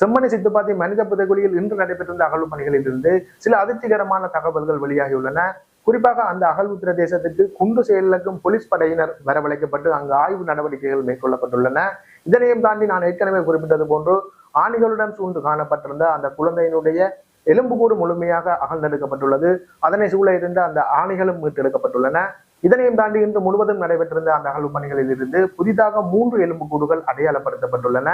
செம்மணி சித்துப்பாத்தி மனித புதைகுழியில் இன்று நடைபெற்றிருந்த அகழ்வு பணிகளில் இருந்து சில அதிர்ச்சிகரமான தகவல்கள் வெளியாகியுள்ளன. குறிப்பாக அந்த அகழ்வு பிரதேசத்திற்கு குண்டு செயலுக்கும் போலீஸ் படையினர் வரவழைக்கப்பட்டு அங்கு ஆய்வு நடவடிக்கைகள் மேற்கொள்ளப்பட்டுள்ளன. இதனையும் தாண்டி நான் ஏற்கனவே குறிப்பிட்டது போன்று ஆணிகளுடன் சூழ்ந்து காணப்பட்டிருந்த அந்த குழந்தையினுடைய எலும்புக்கூடு முழுமையாக அகழ்ந்தெடுக்கப்பட்டுள்ளது. அதனை சூழ இருந்த அந்த ஆணிகளும் மீட்டெடுக்கப்பட்டுள்ளன. இதனையும் தாண்டி இன்று முழுவதும் நடைபெற்றிருந்த அந்த அகழ்வு பணிகளில் இருந்து புதிதாக மூன்று எலும்புக்கூடுகள் அடையாளப்படுத்தப்பட்டுள்ளன.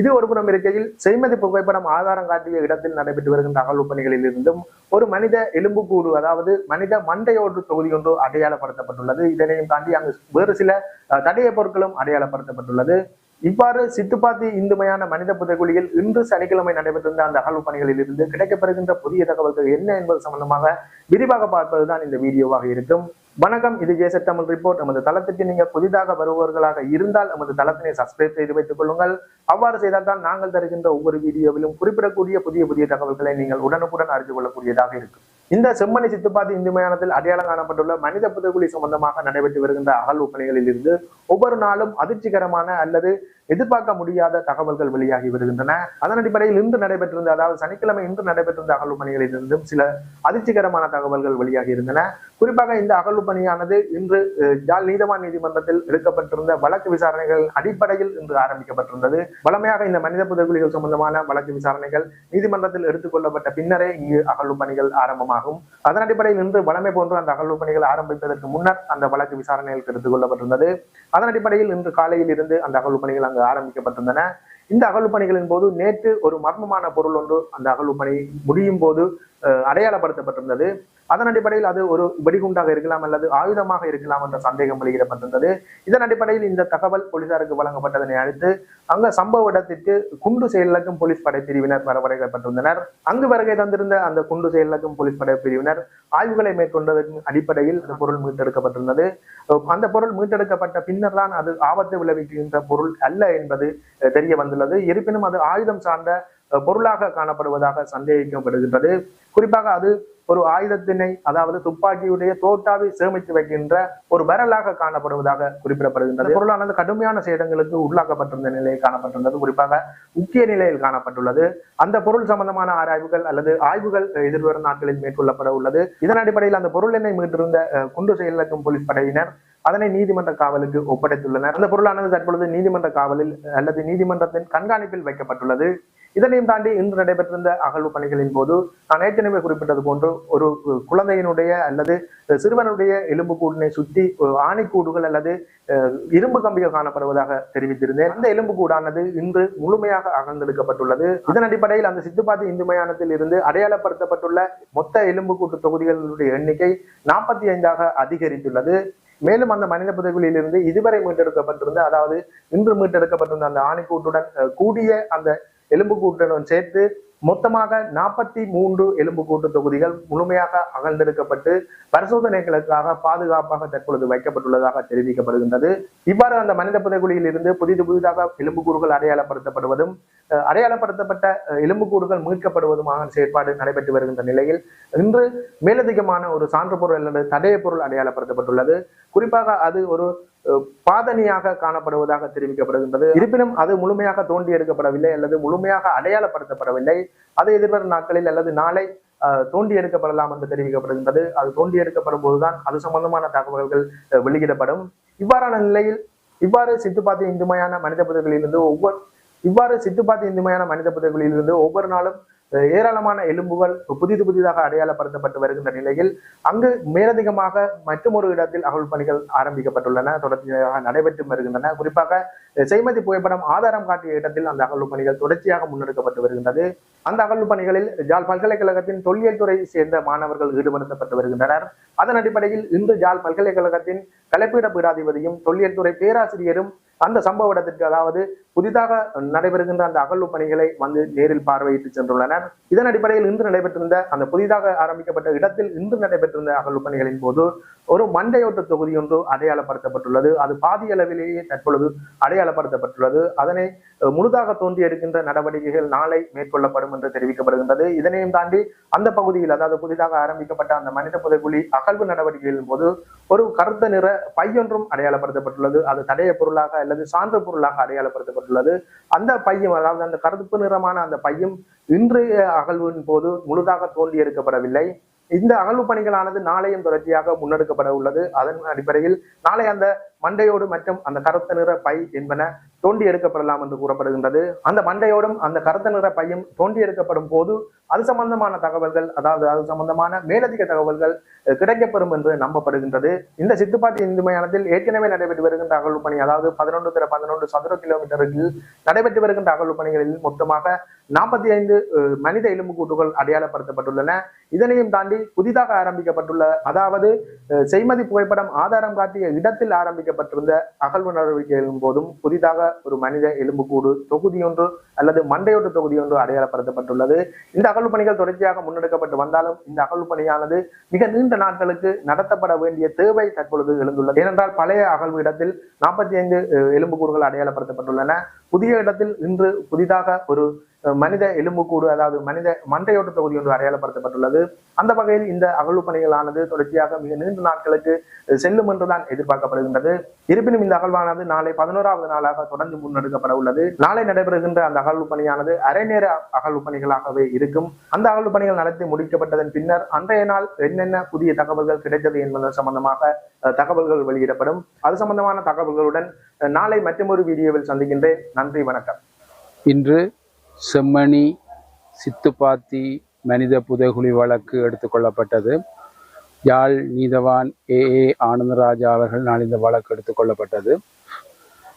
இது ஒரு புறம் இருக்கையில் செய்மதி புகைப்படம் ஆதாரம் காட்டிய இடத்தில் நடைபெற்று வருகின்ற அகழ்வு பணிகளில் இருந்தும் ஒரு மனித எலும்புக்கூடு அதாவது மனித மண்டையோடு தொகுதி ஒன்று அடையாளப்படுத்தப்பட்டுள்ளது. இதனையும் தாண்டி அங்கு வேறு சில தடைய பொருட்களும் அடையாளப்படுத்தப்பட்டுள்ளது. இவ்வாறு சித்துப்பாத்தி இந்துமையான மனித புதைக்குழியில் இன்று சனிக்கிழமை நடைபெற்றிருந்த அந்த அகழ்வு பணிகளில் இருந்து கிடைக்கப்பெறுகின்ற புதிய தகவல்கள் என்ன என்பது சம்பந்தமாக விரிவாக பார்ப்பதுதான் இந்த வீடியோவாக இருக்கும். வணக்கம் இது ஜேசட் தமிழ் ரிப்போர்ட். நமது தளத்துக்கு நீங்கள் புதிதாக வருபவர்களாக இருந்தால் நமது தளத்தினை சப்ஸ்கிரைப் செய்து வைத்துக் கொள்ளுங்கள். அவ்வாறு செய்தால் தான் நாங்கள் தருகின்ற ஒவ்வொரு வீடியோவிலும் குறிப்பிடக்கூடிய புதிய புதிய தகவல்களை நீங்கள் உடனுக்குடன் அறிந்து கொள்ளக்கூடியதாக இருக்கும். இந்த செம்மணி சித்துப்பாத்தி இந்து மயானத்தில் அடையாளம் காணப்பட்டுள்ள மனித புதகுலி சம்பந்தமாக நடைபெற்று வருகின்ற அகழ்வு பணிகளில் இருந்து ஒவ்வொரு நாளும் அதிர்ச்சிகரமான அல்லது எதிர்பார்க்க முடியாத தகவல்கள் வெளியாகி வருகின்றன. அதன் அடிப்படையில் இன்று நடைபெற்றிருந்த அதாவது சனிக்கிழமை இன்று நடைபெற்றிருந்த அகழ்வு பணிகளில் இருந்தும் சில அதிர்ச்சிகரமான தகவல்கள் வெளியாகி இருந்தன. குறிப்பாக இந்த அகழ்வு பணியானது இன்று ஜால் நீதவான் நீதிமன்றத்தில் எடுக்கப்பட்டிருந்த வழக்கு விசாரணைகள் அடிப்படையில் இன்று ஆரம்பிக்கப்பட்டிருந்தது. வழமையாக இந்த மனித புதைகுழிகள் சம்பந்தமான வழக்கு விசாரணைகள் நீதிமன்றத்தில் எடுத்துக்கொள்ளப்பட்ட பின்னரே இங்கு அகழ்வு பணிகள் ஆரம்பமாகும். அதன் அடிப்படையில் இன்று வளமை போன்று அந்த அகழ்வு பணிகள் ஆரம்பிப்பதற்கு முன்னர் அந்த வழக்கு விசாரணைகள் எடுத்துக் கொள்ளப்பட்டிருந்தது. அதன் அடிப்படையில் இன்று காலையில் இருந்து அந்த அகழ்வு பணிகள் அங்கு ஆரம்பிக்கப்பட்டிருந்தன. இந்த அகழ்வு பணிகளின் போது நேற்று ஒரு மர்மமான பொருள் ஒன்று அந்த அகழ்வு பணி முடியும் போது அடையாளப்படுத்தப்பட்டிருந்தது. அதன் அடிப்படையில் அது ஒரு வெடிகுண்டாக இருக்கலாம் அல்லது ஆயுதமாக இருக்கலாம் என்ற சந்தேகம் வெளியிடப்பட்டிருந்தது. இதன் அடிப்படையில் இந்த தகவல் போலீசாருக்கு வழங்கப்பட்டதனை அடுத்து அங்க சம்பவ இடத்திற்கு குண்டு செயலக்கும் போலீஸ் படை பிரிவினர் வரவழைக்கப்பட்டிருந்தனர். அங்கு வருகை தந்திருந்த அந்த குண்டு செயலக்கும் போலீஸ் படை பிரிவினர் ஆய்வுகளை மேற்கொண்டதன் அடிப்படையில் அந்த பொருள் மீட்டெடுக்கப்பட்டிருந்தது. அந்த பொருள் மீட்டெடுக்கப்பட்ட பின்னர் தான் அது ஆபத்து விளைவிக்கின்ற பொருள் அல்ல என்பது தெரிய வந்துள்ளது. இருப்பினும் அது ஆயுதம் சார்ந்த பொருளாக காணப்படுவதாக சந்தேகிக்கப்படுகின்றது. குறிப்பாக அது ஒரு ஆயுதத்தினை அதாவது துப்பாக்கியுடைய தோட்டாவை சேமித்து வைக்கின்ற ஒரு வரலாக காணப்படுவதாக குறிப்பிடப்படுகின்றது. பொருளானது கடுமையான சேதங்களுக்கு உள்ளாக்கப்பட்டிருந்த நிலையில் காணப்பட்டிருந்தது. குறிப்பாக முக்கிய நிலையில் காணப்பட்டுள்ளது. அந்த பொருள் சம்பந்தமான ஆராய்வுகள் அல்லது ஆய்வுகள் எதிர்வரும் நாட்களில் மேற்கொள்ளப்பட உள்ளது. இதன் அடிப்படையில் அந்த பொருளினை மீட்டிருந்த குண்டு செயலக்கும் போலீஸ் படையினர் அதனை நீதிமன்ற காவலுக்கு ஒப்படைத்துள்ளனர். அந்த பொருளானது தற்பொழுது நீதிமன்ற காவலில் அல்லது நீதிமன்றத்தின் கண்காணிப்பில் வைக்கப்பட்டுள்ளது. இதனையும் தாண்டி இன்று நடைபெற்றிருந்த அகழ்வு பணிகளின் போது நான் ஏற்கனவே குறிப்பிட்டது போன்று ஒரு குழந்தையினுடைய அல்லது சிறுவனுடைய எலும்புக்கூடினை சுற்றி ஆணைக்கூடுகள் ஆணிக்கூடுகள் அல்லது இரும்பு கம்பிகள் காணப்படுவதாக தெரிவித்திருந்தேன். அந்த எலும்புக்கூடானது இன்று முழுமையாக அகழ்ந்தெடுக்கப்பட்டுள்ளது. இதன் அடிப்படையில் அந்த சித்துப்பாத்தி இந்து மயானத்தில் இருந்து அடையாளப்படுத்தப்பட்டுள்ள மொத்த எலும்புக்கூட்டு தொகுதிகளுடைய எண்ணிக்கை நாற்பத்தி ஐந்தாக அதிகரித்துள்ளது. மேலும் அந்த மனித புதைகுழியில் இருந்து இதுவரை மீட்டெடுக்கப்பட்டிருந்த அதாவது இன்று மீட்டெடுக்கப்பட்டிருந்த அந்த ஆணைக்கூட்டுடன் கூடிய அந்த எலும்புக்கூட்டுடன் சேர்த்து மொத்தமாக நாற்பத்தி மூன்று எலும்புக்கூட்டு தொகுதிகள் முழுமையாக அகழ்ந்தெடுக்கப்பட்டு பரிசோதனைகளுக்காக பாதுகாப்பாக தற்பொழுது வைக்கப்பட்டுள்ளதாக தெரிவிக்கப்படுகின்றது. இவ்வாறு அந்த மனித புதைகுழியில் இருந்து புதிது புதிதாக எலும்புக்கூறுகள் அடையாளப்படுத்தப்படுவதும் அடையாளப்படுத்தப்பட்ட எலும்புக்கூறுகள் மீட்கப்படுவதுமான செயற்பாடு நடைபெற்று வருகின்ற நிலையில் இன்று மேலதிகமான ஒரு சான்று பொருள் அல்லது தடைய பொருள் அடையாளப்படுத்தப்பட்டுள்ளது. குறிப்பாக அது ஒரு பாதனையாக காணப்படுவதாக தெரிவிக்கப்படுகின்றது. இருப்பினும் அது முழுமையாக தோண்டி எடுக்கப்படவில்லை அல்லது முழுமையாக அடையாளப்படுத்தப்படவில்லை. அது எதிர்வரும் நாட்களில் அல்லது நாளை தோண்டி எடுக்கப்படலாம் என்று தெரிவிக்கப்படுகின்றது. அது தோண்டி எடுக்கப்படும் போதுதான் அது சம்பந்தமான தகவல்கள் வெளியிடப்படும். இவ்வாறான நிலையில் இவ்வாறு சித்துப்பாத்தி இந்துமையான மனித புதைகளிலிருந்து ஒவ்வொரு இவ்வாறு சித்துப்பாத்தி இந்துமையான மனித புதைகளிலிருந்து ஒவ்வொரு நாளும் ஏராளமான எலும்புகள் புதிது புதிதாக அடையாளப்படுத்தப்பட்டு வருகின்ற நிலையில் அங்கு மேலதிகமாக மற்றொரு இடத்தில் அகல் பணிகள் ஆரம்பிக்கப்பட்டுள்ளன. தொடர்ச்சியாக நடைபெற்று வருகின்றன. குறிப்பாக செய்மதி புகைப்படம் ஆதாரம் காட்டிய இடத்தில் அந்த அகழ்வு பணிகள் தொடர்ச்சியாக முன்னெடுக்கப்பட்டு வருகின்றது. அந்த அகழ்வு பணிகளில் ஜாழ் பல்கலைக்கழகத்தின் தொல்லியல் துறை சேர்ந்த மாணவர்கள் ஈடுபடுத்தப்பட்டு வருகின்றனர். அதன் அடிப்படையில் இன்று ஜாழ் பல்கலைக்கழகத்தின் கலைப்பீட பீடாதிபதியும் தொல்லியல் துறை பேராசிரியரும் அந்த சம்பவ இடத்திற்கு அதாவது புதிதாக நடைபெறுகின்ற அந்த அகழ்வு பணிகளை வந்து நேரில் பார்வையிட்டு சென்றுள்ளனர். இதன் அடிப்படையில் இன்று நடைபெற்றிருந்த அந்த புதிதாக ஆரம்பிக்கப்பட்ட இடத்தில் இன்று நடைபெற்றிருந்த அகழ்வு பணிகளின் போது ஒரு மண்டையோட்ட தொகுதி ஒன்று அடையாளப்படுத்தப்பட்டுள்ளது. அது பாதியளவிலேயே தற்பொழுது அடையாளப்படுத்தப்பட்டுள்ளது. அதனை முழுதாக தோன்றி எடுக்கின்ற நடவடிக்கைகள் நாளை மேற்கொள்ளப்படும் என்று தெரிவிக்கப்படுகின்றது. இதனையும் தாண்டி அந்த பகுதியில் அதாவது புதிதாக ஆரம்பிக்கப்பட்ட அந்த மனித புதைக்குழி அகழ்வு நடவடிக்கைகளின் போது ஒரு கருத்த நிற பையொன்றும் அடையாளப்படுத்தப்பட்டுள்ளது. அது தடைய பொருளாக அல்லது சான்று பொருளாக அடையாளப்படுத்தப்பட்டுள்ளது. அந்த பையும் அதாவது அந்த கருப்பு நிறமான அந்த பையும் இன்றைய அகழ்வின் போது முழுதாக தோண்டி எடுக்கப்படவில்லை. இந்த அகழ்வு பணிகளானது நாளையும் தொடர்ச்சியாக முன்னெடுக்கப்பட உள்ளது. அதன் அடிப்படையில் நாளை அந்த மண்டையோடு மற்றும் அந்த கருத்த நிற பை என்பன தோண்டி எடுக்கப்படலாம் என்று கூறப்படுகின்றது. அந்த மண்டையோடும் அந்த கருத்த நிற பையும் தோண்டி எடுக்கப்படும் போது அது சம்பந்தமான தகவல்கள் அதாவது அது சம்பந்தமான மேலதிக தகவல்கள் கிடைக்கப்பெறும் என்று நம்பப்படுகின்றது. இந்த சித்துப்பாட்டி இந்து மயானத்தில் ஏற்கனவே நடைபெற்று வருகின்ற அகழ்வு பணி அதாவது பதினொன்று திற பதினொன்று சதுர கிலோமீட்டருக்கு நடைபெற்று வருகின்ற அகழ்வு பணிகளில் மொத்தமாக நாற்பத்தி ஐந்து மனித எலும்புக்கூட்டுகள் அடையாளப்படுத்தப்பட்டுள்ளன. இதனையும் தாண்டி புதிதாக ஆரம்பிக்கப்பட்டுள்ள அதாவது செய்மதி புகைப்படம் ஆதாரம் காட்டிய இடத்தில் ஆரம்பிக்கப்பட்டிருந்த அகழ்வு நடவடிக்கைகளின் போதும் புதிதாக ஒரு மனித எலும்புக்கூடு தொகுதி ஒன்று அல்லது மண்டையோட்டு தொகுதி ஒன்று அடையாளப்படுத்தப்பட்டுள்ளது. இந்த அகழ்வு பணிகள் தொடர்ச்சியாக முன்னெடுக்கப்பட்டு வந்தாலும் இந்த அகழ்வு பணியானது மிக நீண்ட நாட்களுக்கு நடத்தப்பட வேண்டிய தேவை தற்பொழுது எழுந்துள்ளது. ஏனென்றால் பழைய அகழ்வு இடத்தில் நாற்பத்தி ஐந்து எலும்புக்கூடுகள் அடையாளப்படுத்தப்பட்டுள்ளன. புதிய இடத்தில் இன்று புதிதாக ஒரு மனித எலும்புக்கூடு அதாவது மனித மண்டையோட்ட தொகுதி ஒன்று அடையாளப்படுத்தப்பட்டுள்ளது. அந்த வகையில் இந்த அகழ்வு பணிகளானது தொடர்ச்சியாக மிக நீண்ட நாட்களுக்கு செல்லும் என்றுதான் எதிர்பார்க்கப்படுகின்றது. இருப்பினும் இந்த அகழ்வானது நாளை பதினோராவது நாளாக தொடர்ந்து முன்னெடுக்கப்பட உள்ளது. நாளை நடைபெறுகின்ற அந்த அகழ்வு பணியானது அரை நேர அகழ்வு பணிகளாகவே இருக்கும். அந்த அகழ்வு பணிகள் நடத்தி முடிக்கப்பட்டதன் பின்னர் அன்றைய நாள் என்னென்ன புதிய தகவல்கள் கிடைத்தது என்பதன் சம்பந்தமாக தகவல்கள் வெளியிடப்படும். அது சம்பந்தமான தகவல்களுடன் நாளை மற்றொரு வீடியோவில் சந்திக்கின்றேன். நன்றி வணக்கம். இன்று செம்மணி சித்துப்பாத்தி மனித புதைகுழி வழக்கு எடுத்துக்கொள்ளப்பட்டது யாழ் நீதவான் ஏ. ஏ. ஆனந்தராஜா அவர்கள் நாள் இந்த வழக்கு எடுத்துக்கொள்ளப்பட்டது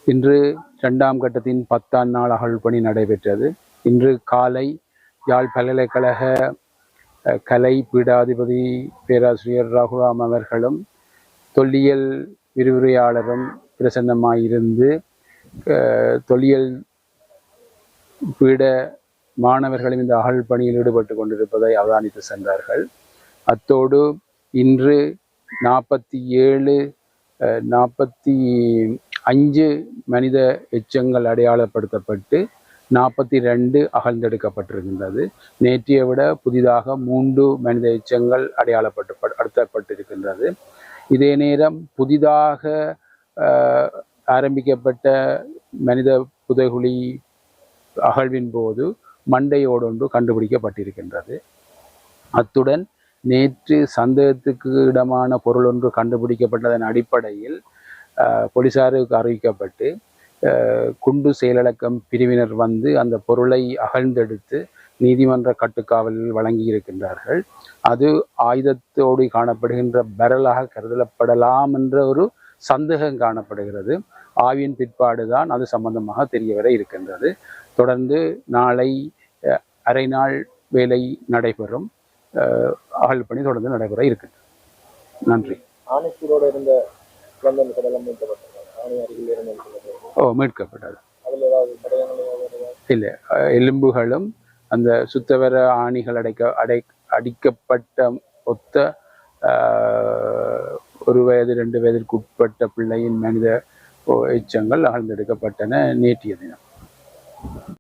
இன்று இரண்டாம் கட்டத்தின் பத்தாம் நாள் அகழ்பணி நடைபெற்றது. இன்று காலை யாழ் பல்கலைக்கழக கலை பீடாதிபதி பேராசிரியர் ரகுராம் அவர்களும் தொல்லியல் விரிவுரையாளரும் பிரசன்னமாயிருந்து அஹ், தொல்லியல் பீட மாணவர்களும் இந்த அகழ் பணியில் ஈடுபட்டு கொண்டிருப்பதை அவதானித்து சென்றார்கள். அத்தோடு இன்று நாற்பத்தி ஏழு நாற்பத்தி அஞ்சு மனித எச்சங்கள் அடையாளப்படுத்தப்பட்டு நாற்பத்தி ரெண்டு அகழ்ந்தெடுக்கப்பட்டிருக்கின்றது. நேற்றைய விட புதிதாக மூன்று மனித எச்சங்கள் அடையாளப்பட்டு அடுத்தப்பட்டிருக்கின்றது. இதே நேரம் புதிதாக ஆரம்பிக்கப்பட்ட மனித புதைகுழி அகழ்வின் போது மண்டையோடு ஒன்று கண்டுபிடிக்கப்பட்டிருக்கின்றது. அத்துடன் நேற்று சந்தேகத்துக்கு இடமான பொருள் ஒன்று கண்டுபிடிக்கப்பட்டதன் அடிப்படையில் போலீசாருக்கு அறிவிக்கப்பட்டு குண்டு செயலடக்கம் பிரிவினர் வந்து அந்த பொருளை அகழ்ந்தெடுத்து நீதிமன்ற கட்டுக்காவலில் வழங்கி இருக்கின்றார்கள் அது ஆயுதத்தோடு காணப்படுகின்ற பரலாக கருதப்படலாம் என்ற ஒரு சந்தேகம் காணப்படுகிறது. ஆய்வின் பிற்பாடுதான் அது சம்பந்தமாக தெரிய வர இருக்கின்றது. தொடர்ந்து நாளை அரை நாள் வேலை நடைபெறும். அகழ் பணி தொடர்ந்து நடைபெற இருக்கின்றது. நன்றி. இருந்த ஓ மீட்கப்பட்டது இல்லை எலும்புகளும் அந்த சுத்தவர ஆணிகள் அடைக்க அடை அடிக்கப்பட்ட ஒத்த ஒரு வயது ரெண்டு வயதிற்கு உட்பட்ட பிள்ளையின் மனித எச்சங்கள் அகழ்ந்தெடுக்கப்பட்டன நேற்றைய தினம்.